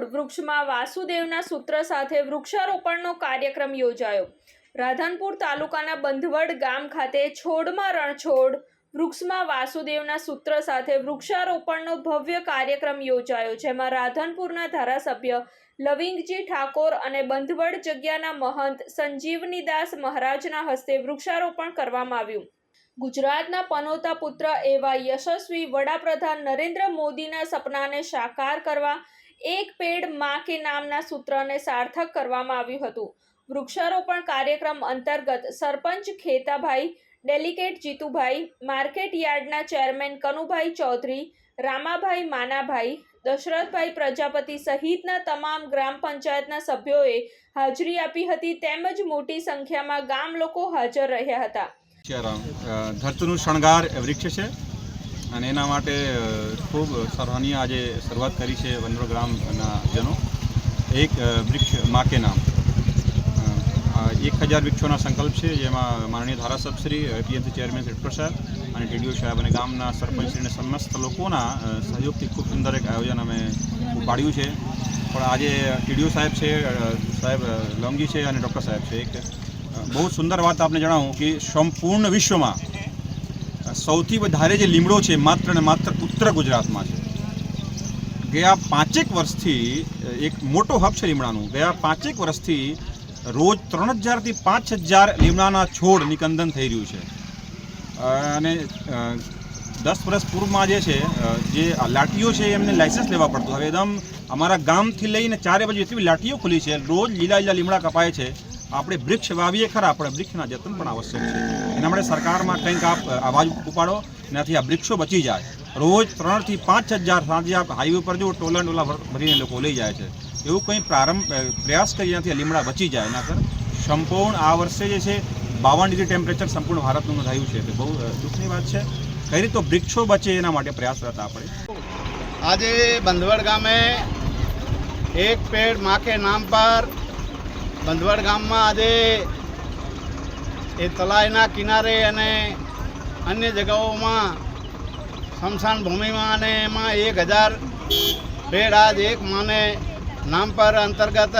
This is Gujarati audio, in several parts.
રણછોડ વૃક્ષમાં વાસુદેવના સૂત્ર સાથે વૃક્ષારોપણનો કાર્યક્રમ યોજાયો. રાધનપુર તાલુકાના બંધવડ ગામ ખાતે છોડમાં રણછોડ વૃક્ષમાં વાસુદેવના સૂત્ર સાથે વૃક્ષારોપણનો ભવ્ય કાર્યક્રમ યોજાયો, જેમાં રાધનપુરના ધારાસભ્ય લવિંગજી ઠાકોર અને બંધવડ જગ્યાના મહંત સંજીવનીદાસ મહારાજના હસ્તે વૃક્ષારોપણ કરવામાં આવ્યું. ગુજરાતના પનોતા પુત્ર એવા યશસ્વી વડાપ્રધાન નરેન્દ્ર મોદીના સપનાને સાકાર કરવા એક પેડમાં કે નામના સૂત્રને સાર્થક કરવામાં આવ્યું હતું. વૃક્ષારોપણ કાર્યક્રમ અંતર્ગત સરપંચ ખેતાભાઈ ડેલિકેટ જીતુભાઈ, માર્કેટ યાર્ડના ચેરમેન કનુભાઈ ચૌધરી, રામાભાઈ માનાભાઈ, દશરથભાઈ પ્રજાપતિ સહિતના તમામ ગ્રામ પંચાયતના સભ્યોએ હાજરી આપી હતી તેમજ મોટી સંખ્યામાં ગામ લોકો હાજર રહ્યા હતા. ધરતીનું શણગાર વૃક્ષ છે. અને એના માટે ખૂબ સરાહનીય આજે શરૂઆત કરી છે વનરો ગ્રામના જનો. એક વૃક્ષ માકે નામ. એક હજાર વૃક્ષોના સંકલ્પ છે, જેમાં માનનીય ધારાસભશ્રી પીએમસી ચેરમેન શ્રી સાહેબ અને ટીડીઓ સાહેબ અને ગામના સરપંચશ્રીને સમસ્ત લોકોના સહયોગથી ખૂબ સુંદર એક આયોજન અમે પાડ્યું છે. પણ આજે ટીડીઓ સાહેબ છે સાહેબ લોંગી છે અને ડૉક્ટર સાહેબ છે. એક બહુ સુંદર વાત આપને જણાવું કે સંપૂર્ણ વિશ્વમાં સૌથી વધારે જે લીમડો છે, માત્ર ને માત્ર ઉત્તર ગુજરાતમાં છે. ગયા પાંચેક વર્ષથી એક મોટો હબ છે લીમડાનું. ગયા પાંચેક વર્ષથી, રોજ ત્રણ હજારથી પાંચ હજાર લીમડાના છોડ નિકંદન થઈ રહ્યું છે. અને દસ વર્ષ પૂર્વમાં જે છે જે આ લાઠીઓ છે, એમને લાઇસન્સ લેવા પડતું. હવે એકદમ અમારા ગામથી લઈને ચારે બાજુ એટલી લાટીઓ ખુલી છે, રોજ લીલા લીલા લીમડા કપાય છે. આપણે વૃક્ષ વાવીએ ખરા, આપણે વૃક્ષના જતન પણ આવશ્યક છે. એના માટે સરકારમાં કંઈક આપ અવાજ ઉપાડો, એનાથી આ વૃક્ષો બચી જાય. રોજ ત્રણથી પાંચ હજાર સાંજે આપ હાઈવે પર જો ટોલા ટોલા ભર- ભરીને લોકો લઈ જાય છે. એવું કંઈ પ્રારંભ પ્રયાસ કરી એનાથી લીમડા બચી જાય. એના સંપૂર્ણ આ વર્ષે જે છે, બાવન ડિગ્રી ટેમ્પરેચર સંપૂર્ણ ભારતનું નોંધાયું છે. તે બહુ દુઃખની વાત છે. કઈ રીતે વૃક્ષો બચે એના માટે પ્રયાસરત આપણે? આજે બંધવડ ગામે એક પેડમાં નામ પર બંધવડ ગામમાં આજે એ તલાઈના કિનારે અને અન્ય જગાઓમાં શમશાન ભૂમિમાં અને એમાં એક હજાર પેડ આજ એક માને નામ પર અંતર્ગત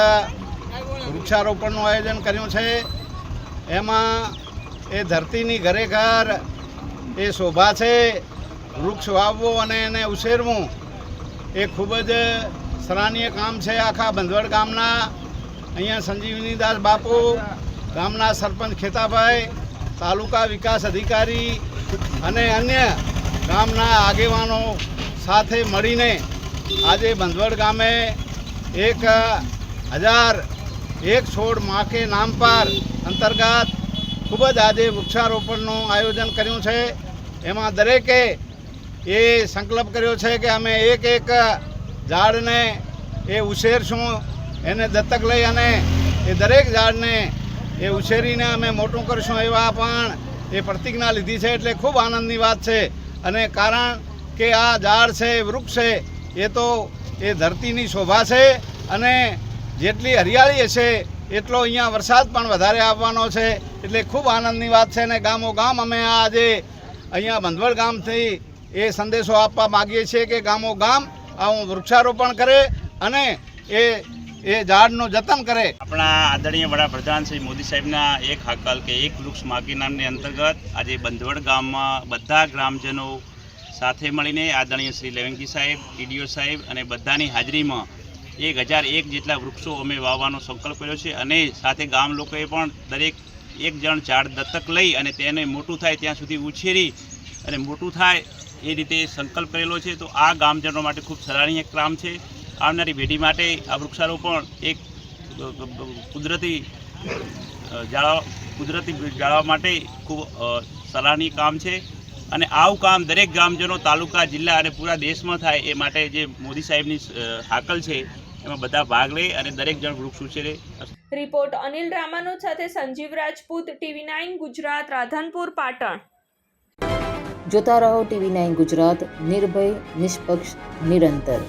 વૃક્ષારોપણનું આયોજન કર્યું છે. એમાં એ ધરતીની ઘરે ઘર એ શોભા છે. વૃક્ષ વાવવું અને એને ઉછેરવું એ ખૂબ જ સરાહનીય કામ છે આખા બંધવડ ગામના. અહીંયા સંજીવનીદાસ બાપુ, ગામના સરપંચ ખેતાભાઈ, તાલુકા વિકાસ અધિકારી અને અન્ય ગામના આગેવાનો સાથે મળીને આજે બંધવડ ગામે એક હજાર એક છોડ માકે નામ પર અંતર્ગત ખૂબ જ આજે વૃક્ષારોપણનું આયોજન કર્યું છે. એમાં દરેકે એ સંકલ્પ કર્યો છે કે અમે એક એક ઝાડને એ ઉછેરશું. એને દત્તક લઈ અને એ દરેક ઝાડને એ ઉછેરીને અમે મોટું કરશું એવા પણ એ પ્રતિજ્ઞા લીધી છે એટલે ખૂબ આનંદની વાત છે. અને કારણ કે આ ઝાડ છે વૃક્ષ છે, એ તો એ ધરતીની શોભા છે અને જેટલી હરિયાળી હશે એટલો અહીંયા વરસાદ પણ વધારે આવવાનો છે એટલે ખૂબ આનંદની વાત છે અને ગામો ગામ અમે આજે અહીંયા બંધવડ ગામથી એ સંદેશો આપવા માગીએ છીએ કે ગામો ગામ આવું વૃક્ષારોપણ કરે અને એ એ ઝાડનું જતન કરે. આપણા આદરણીય વડાપ્રધાન શ્રી મોદી સાહેબના એક હાકલ કે એક વૃક્ષ માગી નામની અંતર્ગત આજે બંધવડ ગામમાં બધા ગ્રામજનો સાથે મળીને આદરણીય શ્રી લેવંકી સાહેબ ટીડીઓ સાહેબ અને બધાની હાજરીમાં એક હજાર એક જેટલા વૃક્ષો અમે વાવવાનો સંકલ્પ કર્યો છે અને સાથે ગામ લોકોએ પણ દરેક એક જણ ઝાડ દત્તક લઈ અને તેને મોટું થાય ત્યાં સુધી ઉછેરી અને મોટું થાય એ રીતે સંકલ્પ કરેલો છે. તો આ ગામજનો માટે ખૂબ સરાહનીય કામ છે. આવનારી પેઢી માટે આ વૃક્ષારોપણ એક કુદરતી જાળવા કુદરતી જાળવવા માટે ખૂબ સરાહનીય કામ છે. અને આવું કામ દરેક ગ્રામજનો તાલુકા જિલ્લા અને પૂરા દેશમાં થાય એ માટે જે મોદી સાહેબની હાકલ છે એમાં બધા ભાગ લે અને દરેક જણ વૃક્ષ ઉછેરે રિપોર્ટ અનિલ રામાનો સાથે સંજીવ રાજપૂત ટીવી નાઇન ગુજરાત રાધનપુર પાટણ. જોતા રહો ટીવી નાઇન ગુજરાત નિર્ભય નિષ્પક્ષ નિરંતર.